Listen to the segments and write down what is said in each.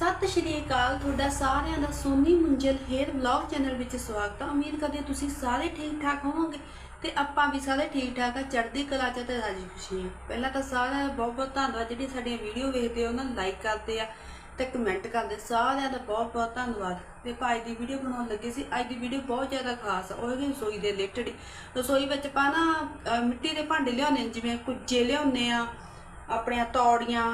ਸਤਿ ਸ਼੍ਰੀ ਅਕਾਲ, ਤੁਹਾਡਾ ਸਾਰਿਆਂ ਦਾ Soni Munjal hair vlog channel ਵਿੱਚ ਸਵਾਗਤ ਹੈ ਉਮੀਦ ਕਰਦੇ ਹਾਂ ਤੁਸੀਂ ਸਾਰੇ ਠੀਕ ਠਾਕ ਹੋਵੋਗੇ ਤੇ ਆਪਾਂ ਵੀ ਸਾਰੇ ਠੀਕ ਠਾਕ ਆ, ਚੜ੍ਹਦੀ ਕਲਾ ਚ ਤੇ ਰਾਜੀ ਖੁਸ਼ੀ ਹਾਂ ਪਹਿਲਾਂ ਤਾਂ ਸਾਰਿਆਂ ਦਾ ਬਹੁਤ ਬਹੁਤ ਧੰਨਵਾਦ ਜਿਹੜੀ ਸਾਡੀਆਂ ਵੀਡੀਓ ਵੇਖਦੇ ਆ ਉਹਨਾਂ ਨੂੰ ਲਾਈਕ ਕਰਦੇ ਆ ਤੇ ਕਮੈਂਟ ਕਰਦੇ ਸਾਰਿਆਂ ਦਾ ਬਹੁਤ ਬਹੁਤ ਧੰਨਵਾਦ। ਤੇ ਅੱਜ ਦੀ ਵੀਡੀਓ ਬਣਾਉਣ ਲੱਗੇ ਸੀ। ਅੱਜ ਦੀ ਵੀਡੀਓ ਬਹੁਤ ਜ਼ਿਆਦਾ ਖਾਸ ਆ, ਉਹ ਹੈਗੀ ਰਸੋਈ ਦੇ ਰਿਲੇਟਡ ਰਸੋਈ ਵਿੱਚ ਆਪਾਂ ਨਾ ਮਿੱਟੀ ਦੇ ਭਾਂਡੇ ਲਿਆਉਂਦੇ ਜਿਵੇਂ ਕੁੱਜੇ ਲਿਆਉਂਦੇ ਆ ਆਪਣੀਆਂ ਤੌੜੀਆਂ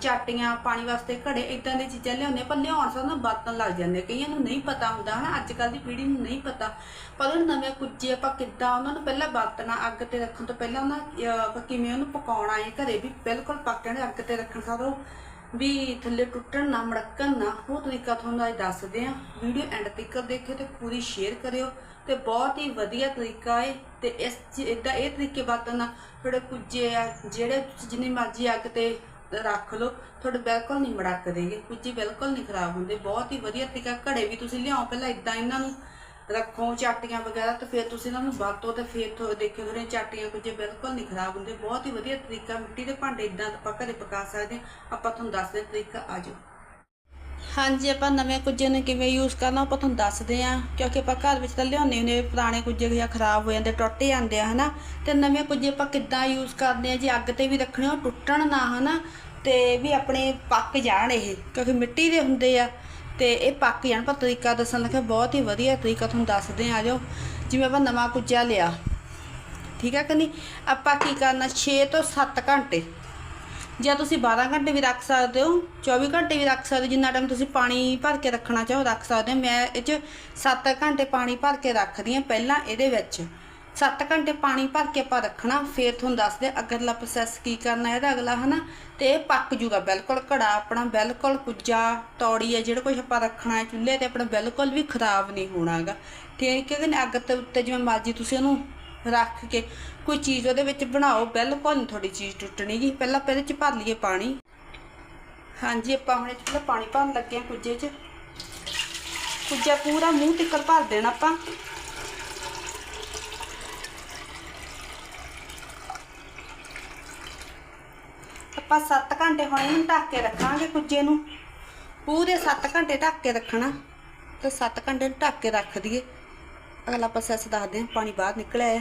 ਚਾਟੀਆਂ ਪਾਣੀ ਵਾਸਤੇ ਘੜੇ ਇਦਾਂ ਦੀਆਂ ਚੀਜ਼ਾਂ ਲਿਆਉਂਦੇ ਪਰ ਲਿਆਉਣ ਸਾਰ ਨਾ ਬਰਤਨ ਲੱਗ ਜਾਂਦੇ ਕਈਆਂ ਨੂੰ ਨਹੀਂ ਪਤਾ ਹੁੰਦਾ, ਹਨਾ ਅੱਜ ਕੱਲ ਦੀ ਪੀੜ੍ਹੀ ਨੂੰ ਨਹੀਂ ਪਤਾ। ਪਰ ਉਹ ਨਵੇਂ ਕੁੱਜੇ ਆਪਾਂ ਕਿੱਦਾਂ ਉਹਨਾਂ ਨੂੰ ਪਹਿਲਾਂ ਵਰਤਣਾ ਅੱਗ ਤੇ ਰੱਖਣ ਤੋਂ ਪਹਿਲਾਂ ਉਹਨਾਂ ਕਿਵੇਂ ਉਹਨੂੰ ਪਕਾਉਣਾ ਹੈ, ਘਰੇ ਵੀ ਬਿਲਕੁਲ ਪੱਕਣ ਅੱਗ ਤੇ ਰੱਖਣ ਸਾਰ ਉਹ ਵੀ ਥੱਲੇ ਟੁੱਟਣ ਨਾ, ਮੜਕਣ ਨਾ, ਉਹ ਤਰੀਕਾ ਤੁਹਾਨੂੰ ਅੱਜ ਦੱਸਦੇ ਆ। ਵੀਡੀਓ ਐਂਡ ਤੱਕ ਦੇਖਿਓ ਤੇ ਪੂਰੀ ਸ਼ੇਅਰ ਕਰਿਓ ਤੇ ਬਹੁਤ ਹੀ ਵਧੀਆ ਤਰੀਕਾ ਹੈ ਤੇ ਇਸ ਇਦਾਂ ਇਹ ਤਰੀਕੇ ਵਰਤਣ ਨਾਲ ਤੁਹਾਡੇ ਕੁੱਜੇ ਆ, ਜਿਹੜੇ ਤੁਸੀਂ ਜਿੰਨੀ ਮਰਜ਼ੀ ਅੱਗ ਤੇ ਰੱਖ ਲਓ। ਤੁਹਾਡੇ ਬਿਲਕੁਲ ਨਹੀਂ ਮੜਕ ਦੇਗੇ। ਕੁੱਜੇ ਬਿਲਕੁਲ ਨਹੀਂ ਖਰਾਬ ਹੁੰਦੇ। ਬਹੁਤ ਹੀ ਵਧੀਆ ਤਰੀਕਾ। ਘੜੇ ਵੀ ਤੁਸੀਂ ਲਿਆਓ। ਪਹਿਲਾਂ ਇਦਾਂ ਇਹਨਾਂ ਨੂੰ ਰੱਖੋ ਚਾਟੀਆਂ ਵਗੈਰਾ ਤੇ ਫਿਰ ਤੁਸੀਂ ਇਹਨਾਂ ਨੂੰ ਵਰਤੋ ਤੇ ਫਿਰ ਥੋ ਦੇਖਿਓ ਤੁਹਾਡੀਆਂ ਚਾਟੀਆਂ ਕੁੱਜੇ ਬਿਲਕੁਲ ਨਹੀਂ ਖਰਾਬ ਹੁੰਦੇ। ਬਹੁਤ ਹੀ ਵਧੀਆ ਤਰੀਕਾ। ਮਿੱਟੀ ਦੇ ਭਾਂਡੇ ਇਦਾਂ ਆਪਾਂ ਘਰੇ ਪਕਾ ਸਕਦੇ ਹਾਂ। ਆਪਾਂ ਤੁਹਾਨੂੰ ਦੱਸਦੇ ਹਾਂ ਤਰੀਕਾ। ਆਜੋ ਹਾਂਜੀ, ਆਪਾਂ ਨਵੇਂ ਕੁੱਜੇ ਨੂੰ ਕਿਵੇਂ ਯੂਜ਼ ਕਰਨਾ ਆਪਾਂ ਤੁਹਾਨੂੰ ਦੱਸਦੇ ਆ ਕਿਉਂਕਿ ਆਪਾਂ ਘਰ ਵਿੱਚ ਤਾਂ ਲਿਆਉਂਦੇ ਹੁੰਦੇ ਪੁਰਾਣੇ ਕੁੱਜੇ ਜਾਂ ਖਰਾਬ ਹੋ ਜਾਂਦੇ, ਟੁੱਟ ਜਾਂਦੇ ਆ, ਹਨਾ? ਤੇ ਨਵੇਂ ਕੁੱਜੇ ਆਪਾਂ ਕਿੱਦਾਂ ਯੂਜ਼ ਕਰਦੇ ਆ ਜੇ ਅੱਗ ਤੇ ਵੀ ਰੱਖਣੇ ਹੋ ਟੁੱਟਣ ਨਾ, ਹਨਾ? ਤੇ ਵੀ ਆਪਣੇ ਪੱਕ ਜਾਣ ਇਹ, ਕਿਉਂਕਿ ਮਿੱਟੀ ਦੇ ਹੁੰਦੇ ਆ ਤੇ ਇਹ ਪੱਕ ਜਾਣ। ਪਰ ਤਰੀਕਾ ਦੱਸਣ ਲੱਗਾ, ਬਹੁਤ ਹੀ ਵਧੀਆ ਤਰੀਕਾ ਤੁਹਾਨੂੰ ਦੱਸਦੇ ਆ ਆਜੋ ਜਿਵੇਂ ਆਪਾਂ ਨਵਾਂ ਕੁੱਜਾ ਲਿਆ, ਠੀਕ ਹੈ ਕਿ ਨਹੀਂ? ਆਪਾਂ ਕੀ ਕਰਨਾ 6 ਤੋਂ 7 ਘੰਟੇ, ਜਾਂ ਤੁਸੀਂ 12 ਘੰਟੇ ਵੀ ਰੱਖ ਸਕਦੇ ਹੋ 24 ਘੰਟੇ ਵੀ ਰੱਖ ਸਕਦੇ ਹੋ, ਜਿੰਨਾ ਟਾਈਮ ਤੁਸੀਂ ਪਾਣੀ ਭਰ ਕੇ ਰੱਖਣਾ ਚਾਹੋ, ਰੱਖ ਸਕਦੇ ਹੋ। ਮੈਂ ਇਹ 'ਚ 7 ਘੰਟੇ ਪਾਣੀ ਭਰ ਕੇ ਰੱਖਦੀ ਹਾਂ, ਪਹਿਲਾਂ ਇਹਦੇ ਵਿੱਚ। 7 ਘੰਟੇ ਪਾਣੀ ਭਰ ਕੇ ਆਪਾਂ ਰੱਖਣਾ, ਫਿਰ ਤੁਹਾਨੂੰ ਦੱਸਦੇ ਅਗਲਾ ਪ੍ਰੋਸੈਸ ਕੀ ਕਰਨਾ ਇਹਦਾ ਅਗਲਾ, ਹਨਾ? ਤੇ ਇਹ ਪੱਕ ਜੂਗਾ ਬਿਲਕੁਲ ਘੜਾ ਆਪਣਾ, ਬਿਲਕੁਲ ਕੁੱਜਾ, ਤੌੜੀ ਹੈ, ਜਿਹੜਾ ਕੁਝ ਆਪਾਂ ਰੱਖਣਾ ਹੈ ਚੁੱਲ੍ਹੇ ਤੇ ਆਪਣਾ ਬਿਲਕੁਲ ਵੀ ਖਰਾਬ ਨਹੀਂ ਹੋਣਾਗਾ ਠੀਕ ਹੈ ਕਿ ਅੱਗ ਤੇ ਉੱਤੇ ਜਿਵੇਂ ਮਰਜ਼ੀ ਤੁਸੀਂ ਉਹਨੂੰ ਰੱਖ ਕੇ ਕੋਈ ਚੀਜ਼ ਉਹਦੇ ਵਿੱਚ ਬਣਾਓ, ਬਿਲਕੁਲ ਨਹੀਂ ਤੁਹਾਡੀ ਚੀਜ਼ ਟੁੱਟਣੀ ਗੀ ਪਹਿਲਾਂ ਆਪਾਂ ਇਹਦੇ ਚ ਭਰ ਲਈਏ ਪਾਣੀ। ਹਾਂਜੀ, ਆਪਾਂ ਹੁਣ ਇਹ 'ਚ ਪਹਿਲਾਂ ਪਾਣੀ ਭਰਨ ਲੱਗੇ ਹਾਂ ਕੁੱਜੇ 'ਚ। ਕੁੱਜਾ ਪੂਰਾ ਮੂੰਹ ਤੱਕ ਭਰ ਦੇਣਾ ਆਪਾਂ। ਆਪਾਂ 7 ਘੰਟੇ ਹੁਣ ਇਹਨੂੰ ਢੱਕ ਕੇ ਰੱਖਾਂਗੇ ਕੁੱਜੇ ਨੂੰ। ਪੂਰੇ 7 ਘੰਟੇ ਢੱਕ ਕੇ ਰੱਖਣਾ। ਤੇ 7 ਘੰਟੇ ਨੂੰ ਢੱਕ ਕੇ ਰੱਖ ਦਈਏ। ਅਗਲਾ ਪ੍ਰੋਸੈਸ ਦੱਸਦੇ ਹਾਂ ਪਾਣੀ ਬਾਹਰ ਨਿਕਲਿਆ ਆ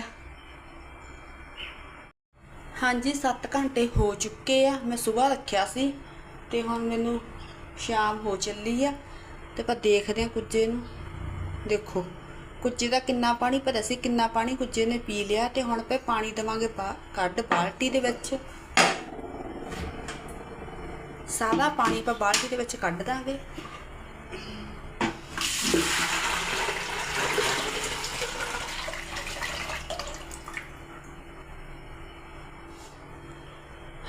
ਹਾਂਜੀ 7 ਘੰਟੇ ਹੋ ਚੁੱਕੇ ਆ। ਮੈਂ ਸਵੇਰ ਰੱਖਿਆ ਸੀ ਤੇ ਹੁਣ ਮੈਨੂੰ ਸ਼ਾਮ ਹੋ ਚੱਲੀ ਆ ਤੇ ਆਪਾਂ ਦੇਖਦੇ ਹਾਂ ਕੁੱਜੇ ਨੂੰ। ਦੇਖੋ, ਕੁੱਜੇ ਦਾ ਕਿੰਨਾ ਪਾਣੀ ਭਰਿਆ ਸੀ, ਕਿੰਨਾ ਪਾਣੀ ਕੁੱਜੇ ਨੇ ਪੀ ਲਿਆ ਤੇ ਹੁਣ ਪੇ ਪਾਣੀ ਦਵਾਂਗੇ ਬਾ- ਕੱਢ ਬਾਲਟੀ ਦੇ ਵਿੱਚ। ਸਾਰਾ ਪਾਣੀ ਆਪਾਂ ਬਾਲਟੀ ਦੇ ਵਿੱਚ ਕੱਢ ਦਾਂਗੇ।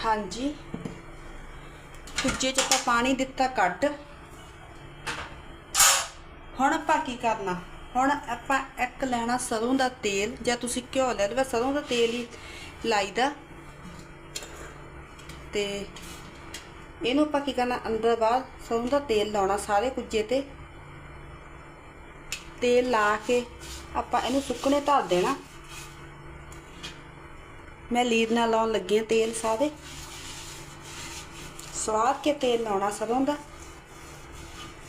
ਹਾਂਜੀ। ਕੁੱਜੇ ਚ ਆਪਾਂ ਪਾਣੀ ਦਿੱਤਾ ਕੱਟ ਹੁਣ ਆਪਾਂ ਕੀ ਕਰਨਾ? ਹੁਣ ਆਪਾਂ ਇੱਕ ਲੈਣਾ ਸਰੋਂ ਦਾ ਤੇਲ, ਜਾਂ ਤੁਸੀਂ ਘਿਓ ਲੈ ਲਓ, ਸਰੋਂ ਦਾ ਤੇਲ ਹੀ ਲਾਈਦਾ। ਤੇ ਇਹਨੂੰ ਆਪਾਂ ਕੀ ਕਰਨਾ, ਅੰਦਰ ਬਾਹਰ ਸਰੋਂ ਦਾ ਤੇਲ ਲਾਉਣਾ ਸਾਰੇ ਕੁੱਜੇ ਤੇ। ਤੇਲ ਲਾ ਕੇ ਆਪਾਂ ਇਹਨੂੰ ਸੁੱਕਣੇ ਧਰ ਦੇਣਾ। ਮੈਂ ਲੀਡ ਨਾਲ ਲਾਉਣ ਲੱਗੀ ਹਾਂ ਤੇਲ ਸਾਰੇ। ਸਵਾਦ ਕੇ ਤੇਲ ਲਾਉਣਾ ਸਰੋਂ ਦਾ।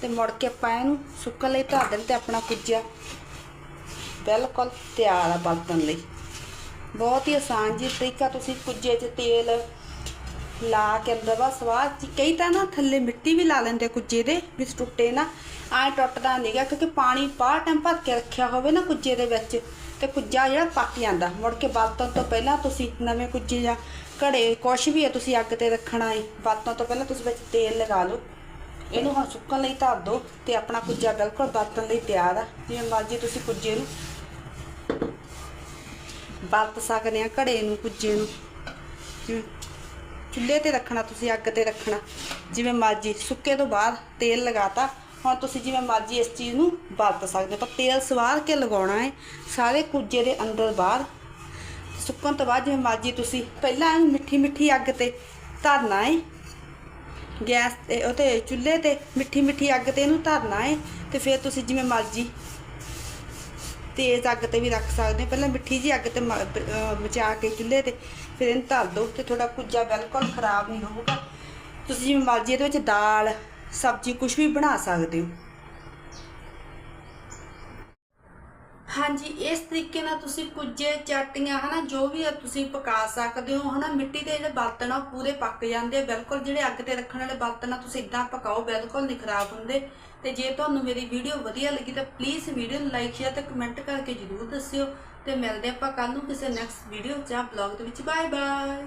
ਤੇ ਮੁੜ ਕੇ ਆਪਾਂ ਇਹਨੂੰ ਸੁੱਕਣ ਲਈ ਧਰ ਦੇਣ ਤੇ ਆਪਣਾ ਕੁੱਜਾ ਬਿਲਕੁਲ ਤਿਆਰ ਆ ਬਰਤਨ ਲਈ। ਬਹੁਤ ਹੀ ਆਸਾਨ ਜੀ ਤਰੀਕਾ ਤੁਸੀਂ ਕੁੱਜੇ 'ਚ ਤੇਲ ਲਾ ਕੇ ਅੰਦਰ ਬਸ ਸਵਾਰ ਕਈ ਤਾਂ ਨਾ ਥੱਲੇ ਮਿੱਟੀ ਵੀ ਲਾ ਲੈਂਦੇ ਆ ਦੇ, ਵੀ ਟੁੱਟੇ ਨਾ। ਆਏ ਟੁੱਟਦਾ ਨਹੀਂਗਾ ਕਿਉਂਕਿ ਪਾਣੀ ਬਾਹਰ ਟਾਈਮ ਭਰ ਕੇ ਰੱਖਿਆ ਹੋਵੇ ਨਾ ਕੁੱਜੇ ਦੇ ਵਿੱਚ, ਤੇ ਕੁੱਜਾ ਜਿਹੜਾ ਪੱਕ ਜਾਂਦਾ। ਮੁੜ ਕੇ ਵਰਤਣ ਤੋਂ ਪਹਿਲਾਂ ਤੁਸੀਂ ਨਵੇਂ ਕੁੱਜੇ ਜਾਂ ਘੜੇ, ਕੁਛ ਵੀ ਹੈ ਤੁਸੀਂ ਅੱਗ ਤੇ ਰੱਖਣਾ ਹੈ ਵਰਤਣ ਤੋਂ ਪਹਿਲਾਂ ਤੁਸੀਂ ਵਿੱਚ ਤੇਲ ਲਗਾ ਲਓ। ਇਹਨੂੰ ਹੁਣ ਸੁੱਕਣ ਲਈ ਧਰ ਦਿਓ ਤੇ ਆਪਣਾ ਕੁੱਜਾ ਬਿਲਕੁਲ ਵਰਤਣ ਲਈ ਤਿਆਰ ਆ। ਜਿਵੇਂ ਮਰਜ਼ੀ ਤੁਸੀਂ ਕੁੱਜੇ ਨੂੰ ਵਰਤ ਸਕਦੇ ਆ ਘੜੇ ਨੂੰ, ਕੁੱਜੇ ਨੂੰ। ਚੁੱਲ੍ਹੇ ਤੇ ਰੱਖਣਾ, ਤੁਸੀਂ ਅੱਗ ਤੇ ਰੱਖਣਾ। ਜਿਵੇਂ ਮਰਜ਼ੀ, ਸੁੱਕੇ ਤੋਂ ਬਾਅਦ ਤੇਲ ਲਗਾਤਾ, ਹੁਣ ਤੁਸੀਂ ਜਿਵੇਂ ਮਰਜ਼ੀ ਇਸ ਚੀਜ਼ ਨੂੰ ਵਰਤ ਸਕਦੇ ਹੋ। ਪਰ ਤੇਲ ਸਵਾਰ ਕੇ ਲਗਾਉਣਾ ਹੈ, ਸਾਰੇ ਕੁੱਜੇ ਦੇ ਅੰਦਰ ਬਾਹਰ। ਸੁੱਕਣ ਤੋਂ ਬਾਅਦ ਜਿਵੇਂ ਮਰਜ਼ੀ ਤੁਸੀਂ ਪਹਿਲਾਂ ਇਹਨੂੰ ਮਿੱਠੀ ਮਿੱਠੀ ਅੱਗ ਤੇ ਧਰਨਾ ਹੈ। ਗੈਸ ਤੇ, ਉਹ ਤੇ ਚੁੱਲ੍ਹੇ ਤੇ ਮਿੱਠੀ ਮਿੱਠੀ ਅੱਗ ਤੇ ਇਹਨੂੰ ਧਰਨਾ ਹੈ। ਤੇ ਫਿਰ ਤੁਸੀਂ ਜਿਵੇਂ ਮਰਜ਼ੀ ਤੇਜ਼ ਅੱਗ ਤੇ ਵੀ ਰੱਖ ਸਕਦੇ ਹੋ। ਪਹਿਲਾਂ ਮਿੱਠੀ ਜੀ ਅੱਗ ਤੇ ਮਚਾ ਕੇ ਚੁੱਲ੍ਹੇ ਤੇ ਫਿਰ ਇਹਨੂੰ ਧਰ ਦਿਓ ਤੇ ਤੁਹਾਡਾ ਕੁੱਜਾ ਬਿਲਕੁਲ ਖਰਾਬ ਨਹੀਂ ਹੋਊਗਾ। ਤੁਸੀਂ ਜਿਵੇਂ ਮਰਜ਼ੀ ਇਹਦੇ ਵਿੱਚ ਦਾਲ, ਸਬਜ਼ੀ ਕੁਝ ਵੀ ਬਣਾ ਸਕਦੇ ਹੋ। ਹਾਂਜੀ, ਇਸ ਤਰੀਕੇ ਨਾਲ ਤੁਸੀਂ ਕੁਝੇ ਚਾਟੀਆਂ, ਹਨਾ, ਜੋ ਵੀ ਆ ਤੁਸੀਂ ਪਕਾ ਸਕਦੇ ਹੋ, ਹਨਾ, ਮਿੱਟੀ ਦੇ ਜਿਹੜੇ ਬਰਤਨ ਆ ਉਹ ਪੂਰੇ ਪੱਕ ਜਾਂਦੇ ਆ। ਬਿਲਕੁਲ ਜਿਹੜੇ ਅੱਗ ਤੇ ਰੱਖਣ ਵਾਲੇ ਬਰਤਨ ਆ ਤੁਸੀਂ ਇਦਾਂ ਪਕਾਓ, ਬਿਲਕੁਲ ਨਹੀਂ ਖਰਾਬ ਹੁੰਦੇ। ਤੇ ਜੇ ਤੁਹਾਨੂੰ ਮੇਰੀ ਵੀਡੀਓ ਵਧੀਆ ਲੱਗੀ, ਤਾਂ ਪਲੀਜ਼ ਵੀਡੀਓ ਨੂੰ ਲਾਈਕ ਸ਼ੇਅਰ ਤੇ ਕਮੈਂਟ ਕਰਕੇ ਜਰੂਰ ਦੱਸਿਓ। ਤੇ ਮਿਲਦੇ ਆਪਾਂ ਕੱਲ ਨੂੰ ਕਿਸੇ ਨੈਕਸਟ ਵੀਡੀਓ ਜਾਂ ਬਲੌਗ ਦੇ ਵਿੱਚ। Bye bye